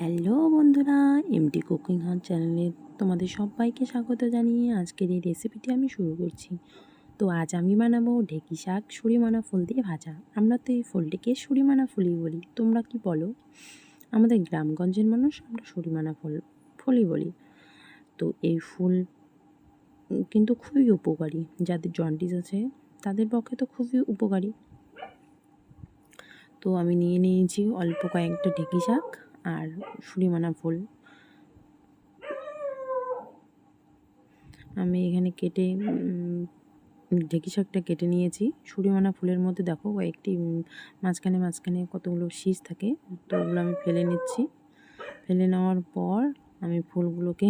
Hello বন্ধুরা MT cooking হান চ্যানেলে তোমাদের সবাইকে স্বাগত জানিয়ে আজকের এই রেসিপিটি আমি শুরু করছি। তো আজ আমি বানাবো ঢেকি শাক, সুরিমানা ফুল দিয়ে ভাজা। আমরা তো এই ফুলটিকে সুরিমানা ফুলই বলি, তোমরা কি বলো? আমাদের গ্রামগঞ্জের মানুষ আমরা সুরিমানা ফুল, ফুলই বলি। তো এই ফুল কিন্তু খুবই উপকারী, যাদের জন্ডিস আছে তাদের পক্ষে তো খুবই উপকারী। তো আমি নিয়ে নিয়েছি অল্প কয়েকটা ঢেকি শাক। আর সুরিমানা ফুল। আমি এখানে কেটে ঢেকি শাকটা কেটে নিয়েছি। সুরিমানা ফুলের মধ্যে দেখো কয়েকটি মাঝখানে মাঝখানে কতগুলো শীষ থাকে, তো ওগুলো আমি ফেলে নিচ্ছি। ফেলে নেওয়ার পর আমি ফুলগুলোকে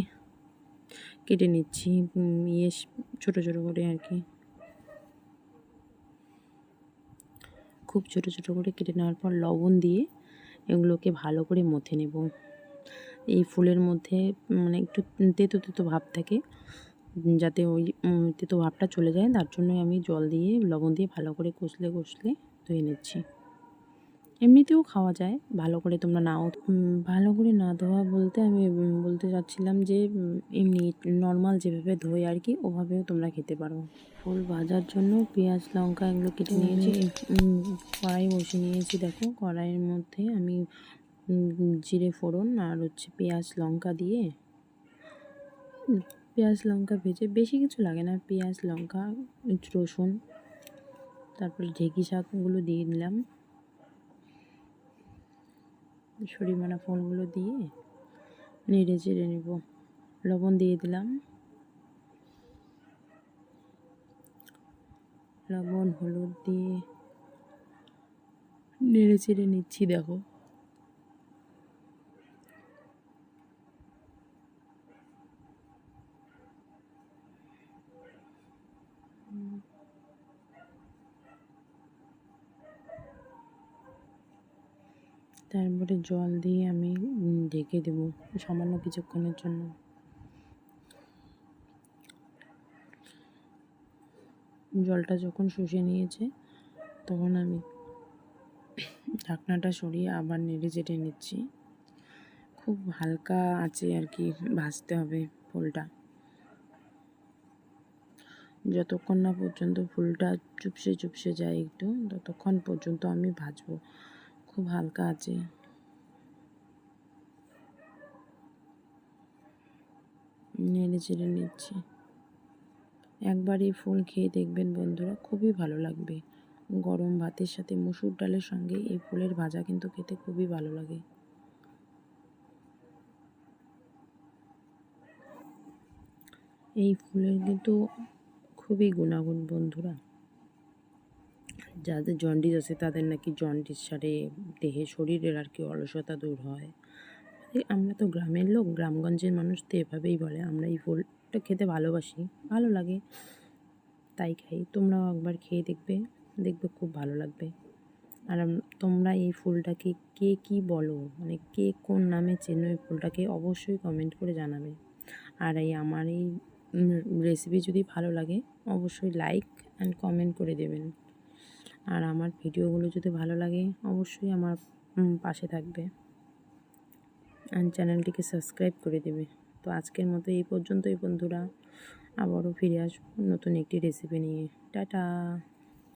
কেটে নিচ্ছি ইয়ে ছোটো ছোটো করে আর কি। খুব ছোটো ছোটো করে কেটে নেওয়ার পর লবণ দিয়ে এগুলোকে ভালো করে মথে নেব। এই ফুলের মধ্যে মানে একটু তেতো তেতো ভাব থাকে, যাতে ওই তেতো ভাবটা চলে যায়। তার জন্য আমি জল দিয়ে, লবণ দিয়ে ভালো করে কষলে কষলে ধুয়ে নিচ্ছি। এমনিতেও খাওয়া যায়। ভালো করে তোমরা নাও। ভালো করে না ধোয়া বলতে আমি বলতে চাচ্ছিলাম যে এমনি নর্মাল যেভাবে ধোয় আর কি ওভাবেও তোমরা খেতে পারো। ফুল ভাজার জন্য পেঁয়াজ লঙ্কা এগুলো কেটে নিয়েছি। কড়াই বসে নিয়েছি দেখো। কড়াইয়ের মধ্যে আমি জিরে ফোড়ন আর হচ্ছে পেঁয়াজ লঙ্কা দিয়ে পেঁয়াজ লঙ্কা ভেজে বেশি কিছু লাগে না। পেঁয়াজ লঙ্কা রসুন তারপরে ঢেকি শাকগুলো দিয়ে দিলাম। সরিমানা ফোনগুলো দিয়ে নেড়ে চেড়ে নেব। লবণ দিয়ে দিলাম। লবণ, হলুদ দিয়ে নেড়ে চেড়ে নিচ্ছি, দেখো। তারপরে জল দিয়ে আমি ঢেকে দেবো সামান্য কিছুক্ষণের জন্য। জলটা যখন শুষে নিয়েছে, তখন আমি ঢাকনাটা সরিয়ে আবার নেড়ে চেটে নিচ্ছি। খুব হালকা আছে আর কি ভাজতে হবে ফুলটা। যতক্ষণ না পর্যন্ত ফুলটা চুপসে চুপসে যায় একটু, ততক্ষণ পর্যন্ত আমি ভাজবো। খুব হালকা আছে। নেড়ে চেড়ে নিচ্ছি। একবার এই ফুল খেয়ে দেখবেন বন্ধুরা, খুবই ভালো লাগবে। গরম ভাতের সাথে মুসুর ডালের সঙ্গে এই ফুলের ভাজা কিন্তু খেতে খুবই ভালো লাগে। এই ফুলের কিন্তু খুবই গুণাগুণ বন্ধুরা। যাদের জন্ডিস আছে, তাদের নাকি জন্ডিস সারে দেহে শরীরের আর কি অলসতা দূর হয়। আমরা তো গ্রামের লোক, গ্রামগঞ্জের মানুষ তো এভাবেই বলে, আমরা এই ফুলটা খেতে ভালোবাসি, ভালো লাগে। তাই খাই, তোমরাও একবার খেয়ে দেখবে দেখবে খুব ভালো লাগবে। আর তোমরা এই ফুলটাকে কে কি বলো মানে কে কোন নামে চেনো এই ফুলটাকে অবশ্যই কমেন্ট করে জানাবে। আর এই আমার এই রেসিপি যদি ভালো লাগে, অবশ্যই লাইক অ্যান্ড কমেন্ট করে দেবেন। আর আমার ভিডিওগুলো যদি ভালো লাগে, অবশ্যই আমার পাশে থাকবে। অ্যান্ড চ্যানেলটিকে সাবস্ক্রাইব করে দেবে। তো আজকের মতো এই পর্যন্তই বন্ধুরা। আবারও ফিরে আসব নতুন একটি রেসিপি নিয়ে। টাটা!